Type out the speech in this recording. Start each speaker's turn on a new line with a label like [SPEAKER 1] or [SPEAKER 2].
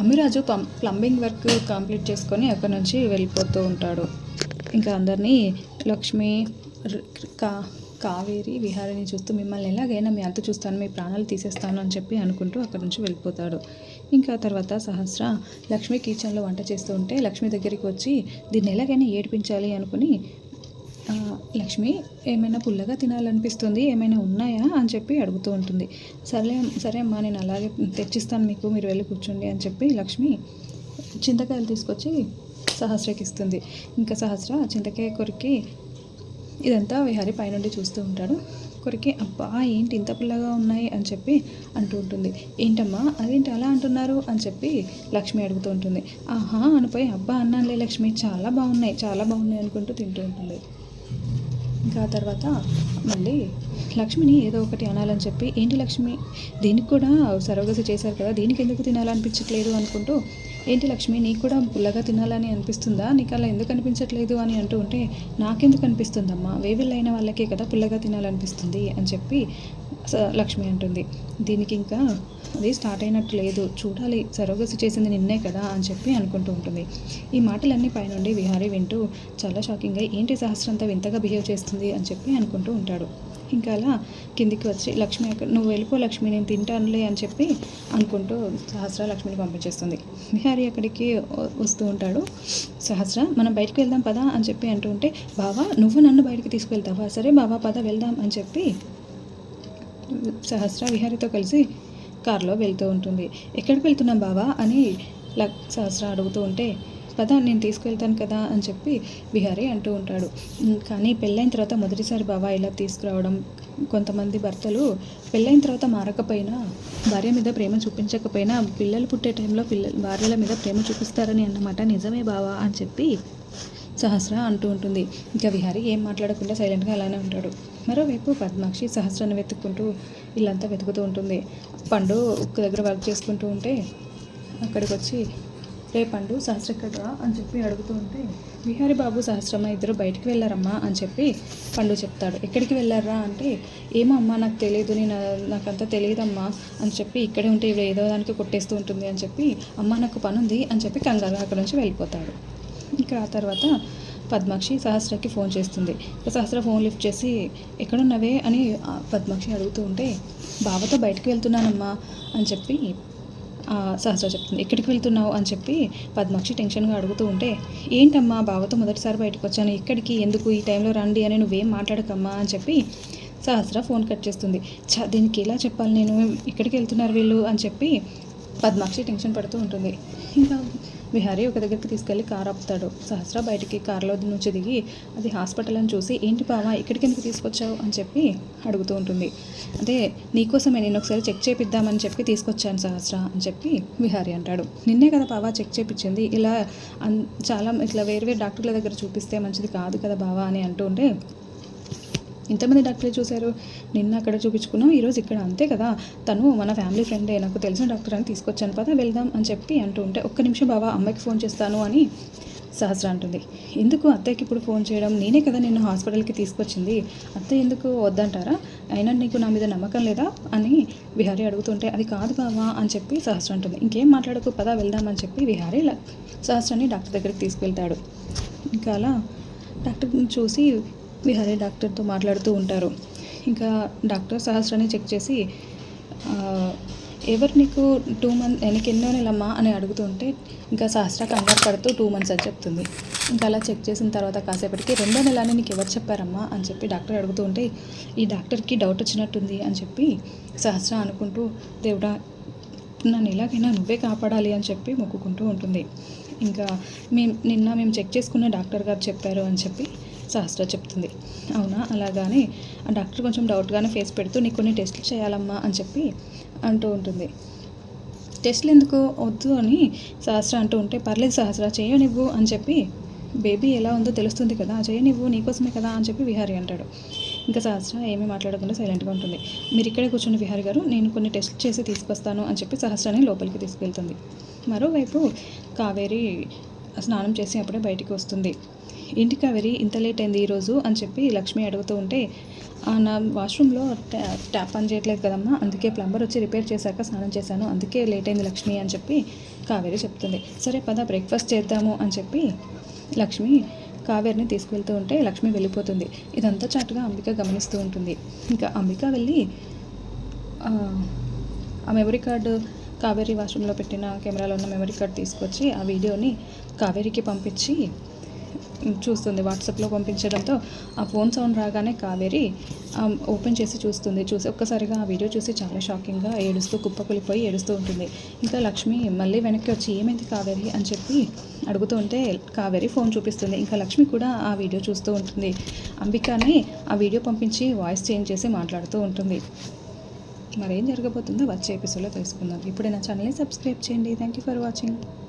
[SPEAKER 1] అమ్మిరాజు పం plumbing work complete చేసుకొని అక్కడ నుంచి వెళ్ళిపోతూ ఉంటాడు. ఇంకా అందరినీ లక్ష్మి కా కావేరి విహారిని చూస్తూ మిమ్మల్ని ఎలాగైనా మీ అంత చూస్తాను మీ ప్రాణాలు తీసేస్తాను అని చెప్పి అనుకుంటూ అక్కడ నుంచి వెళ్ళిపోతాడు. ఇంకా తర్వాత సహస్ర లక్ష్మి కిచెన్లో వంట చేస్తూ ఉంటే లక్ష్మి దగ్గరికి వచ్చి దీన్ని ఎలాగైనా ఏడిపించాలి అనుకుని లక్ష్మి ఏమైనా పుల్లగా తినాలనిపిస్తుంది? ఏమైనా ఉన్నాయా? అని చెప్పి అడుగుతూ ఉంటుంది. సరే సరే అమ్మా నేను అలాగే తెచ్చిస్తాను మీకు మీరు వెళ్ళి కూర్చోండి అని చెప్పి లక్ష్మి చింతకాయలు తీసుకొచ్చి సహస్రకి ఇస్తుంది. ఇంకా సహస్ర చింతకాయ కొరికి ఇదంతా విహారి పైనుండి చూస్తూ ఉంటాడు. కొరికి అబ్బా ఏంటి ఇంత పుల్లగా ఉన్నాయి? అని చెప్పి అంటూ ఉంటుంది. ఏంటమ్మా అదేంటి అలా అంటున్నారు? అని చెప్పి లక్ష్మి అడుగుతూ ఉంటుంది. ఆహా అనిపోయి అబ్బా అన్నానులే లక్ష్మి చాలా బాగున్నాయి చాలా బాగున్నాయి అనుకుంటూ తింటూ ఉంటుంది. ఇంకా ఆ తర్వాత మళ్ళీ లక్ష్మిని ఏదో ఒకటి అనాలని చెప్పి ఏంటి లక్ష్మి? దీనికి కూడా సరోగసి చేశారు కదా దీనికి ఎందుకు తినాలనిపించట్లేదు అనుకుంటూ ఏంటి లక్ష్మి నీకు కూడా పుల్లగా తినాలని అనిపిస్తుందా? నీకు అలా ఎందుకు అనిపించట్లేదు అని అంటూ ఉంటే నాకెందుకు అనిపిస్తుందమ్మా? వేవిళ్ళైన వాళ్ళకే కదా పుల్లగా తినాలనిపిస్తుంది అని చెప్పి లక్ష్మి అంటుంది. దీనికి ఇంకా అది స్టార్ట్ అయినట్టు లేదు. చూడాలి సరోగసి చేసింది నిన్నే కదా అని చెప్పి అనుకుంటూ ఉంటుంది. ఈ మాటలన్నీ పైనుండి విహారీ వింటూ చాలా షాకింగ్గా ఏంటి సహస్రంతా వింతగా బిహేవ్ చేస్తుంది అని చెప్పి అనుకుంటూ ఉంటాడు. ఇంకా అలా కిందికి వచ్చి లక్ష్మి అక్కడ నువ్వు వెళ్ళిపో లక్ష్మి నేను తింటానులే అని చెప్పి అనుకుంటూ సహస్ర లక్ష్మిని పంపించేస్తుంది. విహారీ అక్కడికి వస్తూ ఉంటాడు. సహస్ర మనం బయటకు వెళ్దాం పదా అని చెప్పి అంటూ ఉంటే బావా నువ్వు నన్ను బయటకు తీసుకువెళ్తావా సరే బావా పద వెళ్దాం అని చెప్పి సహస్ర విహారితో కలిసి కారులో వెళ్తూ ఉంటుంది. ఎక్కడికి వెళ్తున్నాం బావా? అని లక్ సహస్ర అడుగుతూ ఉంటే పద నేను తీసుకువెళ్తాను కదా అని చెప్పి విహారీ అంటూ ఉంటాడు. కానీ పెళ్ళైన తర్వాత మొదటిసారి బావా ఇలా తీసుకురావడం కొంతమంది భర్తలు పెళ్ళైన తర్వాత మారకపోయినా భార్య మీద ప్రేమ చూపించకపోయినా పిల్లలు పుట్టే టైంలో పిల్లలు భార్యల మీద ప్రేమ చూపిస్తారని అన్నమాట నిజమే బావా? అని చెప్పి సహస్ర అంటూ ఉంటుంది. ఇంకా విహారి ఏం మాట్లాడకుండా సైలెంట్గా అలానే ఉంటాడు. మరోవైపు పద్మాక్షి సహస్రాన్ని వెతుక్కుంటూ ఇల్లంతా వెతుకుతూ ఉంటుంది. పండు ఒక్క దగ్గర వర్క్ చేసుకుంటూ ఉంటే అక్కడికి వచ్చి రే పండు సహస్ర కదా అని చెప్పి అడుగుతూ ఉంటే విహారి బాబు సహస్రమ్మ ఇద్దరు బయటికి వెళ్ళారమ్మా అని చెప్పి పండు చెప్తాడు. ఎక్కడికి వెళ్ళారా? అంటే ఏమో అమ్మా నాకు తెలియదు నేను నాకంతా తెలియదమ్మా అని చెప్పి ఇక్కడే ఉంటే ఇవి ఏదో దానికి కొట్టేస్తూ ఉంటుంది అని చెప్పి అమ్మ నాకు పని ఉంది అని చెప్పి కంగారు అక్కడ నుంచి వెళ్ళిపోతాడు. ఇంకా ఆ తర్వాత పద్మాక్షి సహస్రకి ఫోన్ చేస్తుంది. సహస్ర ఫోన్ లిఫ్ట్ చేసి ఎక్కడున్నవే? అని పద్మాక్షి అడుగుతూ ఉంటే బావతో బయటికి వెళ్తున్నానమ్మా అని చెప్పి సహస్ర చెప్తుంది. ఎక్కడికి వెళ్తున్నావు? అని చెప్పి పద్మాక్షి టెన్షన్గా అడుగుతూ ఉంటే ఏంటమ్మా బావతో మొదటిసారి బయటకు వచ్చాను. ఇక్కడికి ఎందుకు? ఈ టైంలో రండి అని నువ్వేం మాట్లాడకమ్మా? అని చెప్పి సహస్ర ఫోన్ కట్ చేస్తుంది. చ దీనికి ఎలా చెప్పాలి నేను? ఇక్కడికి వెళ్తున్నారు వీళ్ళు? అని చెప్పి పద్మాక్షి టెన్షన్ పడుతూ ఉంటుంది. ఇంకా విహారీ ఒక దగ్గరికి తీసుకెళ్ళి కారు ఆపుతాడు. సహస్ర బయటికి కారులో నుంచి దిగి అది హాస్పిటల్ అని చూసి ఏంటి బావా ఇక్కడికి ఎందుకు తీసుకొచ్చావు? అని చెప్పి అడుగుతూ ఉంటుంది. అదే నీకోసమే నేను ఒకసారి చెక్ చేపిద్దామని చెప్పి తీసుకొచ్చాను సహస్ర అని చెప్పి విహారి అంటాడు. నిన్నే కదా బావా చెక్ చేపించింది ఇలా అన్ చాలా ఇట్లా వేరు వేరు డాక్టర్ల దగ్గర చూపిస్తే మంచిది కాదు కదా బావా అని అంటూ ఉంటే ఇంతమంది డాక్టర్లు చూశారు. నిన్న అక్కడ చూపించుకున్నాం. ఈరోజు ఇక్కడ అంతే కదా. తను మన ఫ్యామిలీ ఫ్రెండే. నాకు తెలిసిన డాక్టర్ అని తీసుకొచ్చాను. పదా వెళ్దాం అని చెప్పి అంటూ ఉంటే ఒక్క నిమిషం బాబా అమ్మాయికి ఫోన్ చేస్తాను అని సహస్ర అంటుంది. ఎందుకు అత్తయ్యకి ఇప్పుడు ఫోన్ చేయడం? నేనే కదా నిన్ను హాస్పిటల్కి తీసుకొచ్చింది. అత్తయ్య ఎందుకు వద్దంటారా? అయినా నీకు నా మీద నమ్మకం లేదా? అని విహారీ అడుగుతుంటే అది కాదు బావా అని చెప్పి సహస్ర అంటుంది. ఇంకేం మాట్లాడకు పదా వెళ్దాం అని చెప్పి విహారీ సహస్రాన్ని డాక్టర్ దగ్గరికి తీసుకెళ్తాడు. ఇంకా అలా డాక్టర్ని చూసి విహారీ డాక్టర్తో మాట్లాడుతూ ఉంటారు. ఇంకా డాక్టర్ సహస్రాన్ని చెక్ చేసి ఎవరు నీకు టూ మంత్ నీకు ఎన్నో నెలమ్మా? అని అడుగుతుంటే ఇంకా సహస్ర కంగారు పడుతూ టూ మంత్స్ అని చెప్తుంది. ఇంకా అలా చెక్ చేసిన తర్వాత కాసేపటికి రెండో నెల అని నీకు ఎవరు చెప్పారమ్మా? అని చెప్పి డాక్టర్ అడుగుతూ ఉంటే ఈ డాక్టర్కి డౌట్ వచ్చినట్టుంది అని చెప్పి సహస్ర అనుకుంటూ దేవుడా నన్ను ఎలాగైనా నువ్వే కాపాడాలి అని చెప్పి మొక్కుకుంటూ ఉంటుంది. ఇంకా మేము నిన్న మేము చెక్ చేసుకున్న డాక్టర్ గారు చెప్పారు అని చెప్పి సహస్ర చెప్తుంది. అవునా? అలాగానే ఆ డాక్టర్ కొంచెం డౌట్గానే ఫేస్ పెడుతూ నీకు కొన్ని టెస్టులు చేయాలమ్మా అని చెప్పి అంటూ ఉంటుంది. టెస్ట్లు ఎందుకు? వద్దు అని సహస్ర అంటూ ఉంటే పర్లేదు సహస్ర చేయనివ్వు అని చెప్పి బేబీ ఎలా ఉందో తెలుస్తుంది కదా చేయనివ్వు నీకోసమే కదా అని చెప్పి విహారీ అంటాడు. ఇంకా సహస్ర ఏమీ మాట్లాడకుండా సైలెంట్గా ఉంటుంది. మీరు ఇక్కడే కూర్చుని విహారి గారు నేను కొన్ని టెస్ట్లు చేసి తీసుకొస్తాను అని చెప్పి సహస్రాన్ని లోపలికి తీసుకెళ్తుంది. మరోవైపు కావేరి స్నానం చేసి అప్పుడే బయటికి వస్తుంది. ఏంటి కావేరి ఇంత లేట్ అయింది ఈరోజు అని చెప్పి లక్ష్మి అడుగుతూ ఉంటే "ఆ, నా వాష్రూమ్లో ట్యాప్ పని చేయట్లేదు కదమ్మా అందుకే ప్లంబర్ వచ్చి రిపేర్ చేశాక స్నానం చేశాను అందుకే లేట్ అయింది లక్ష్మి అని చెప్పి కావేరి చెప్తుంది. సరే పద బ్రేక్ఫాస్ట్ చేద్దాము అని చెప్పి లక్ష్మి కావేరిని తీసుకువెళ్తూ ఉంటే లక్ష్మి వెళ్ళిపోతుంది. ఇదంతా చాటుగా అంబిక గమనిస్తూ ఉంటుంది. ఇంకా అంబిక వెళ్ళి ఆ, మెమరీ కార్డు కావేరి వాష్రూమ్లో పెట్టిన కెమెరాలో ఉన్న మెమరీ కార్డ్ తీసుకొచ్చి ఆ వీడియోని కావేరికి పంపించి చూస్తుంది వాట్సాప్లో పంపించడంతో. ఆ ఫోన్ సౌండ్ రాగానే కావేరి ఓపెన్ చేసి చూస్తుంది. చూసి ఒక్కసారిగా ఆ వీడియో చూసి చాలా షాకింగ్గా ఏడుస్తూ కుప్పకూలిపోయి ఏడుస్తూ ఉంటుంది. ఇంకా లక్ష్మి మళ్ళీ వెనక్కి వచ్చి ఏమైంది కావేరి? అని చెప్పి అడుగుతూ ఉంటే కావేరి ఫోన్ చూపిస్తుంది. ఇంకా లక్ష్మి కూడా ఆ వీడియో చూస్తూ ఉంటుంది. అంబికాని ఆ వీడియో పంపించి వాయిస్ చేంజ్ చేసి మాట్లాడుతూ ఉంటుంది. మరేం జరగబోతుందో వచ్చే ఎపిసోడ్లో తెలుసుకుందాం. ఇప్పుడే నా ఛానల్ని సబ్స్క్రైబ్ చేయండి. Thank you for watching.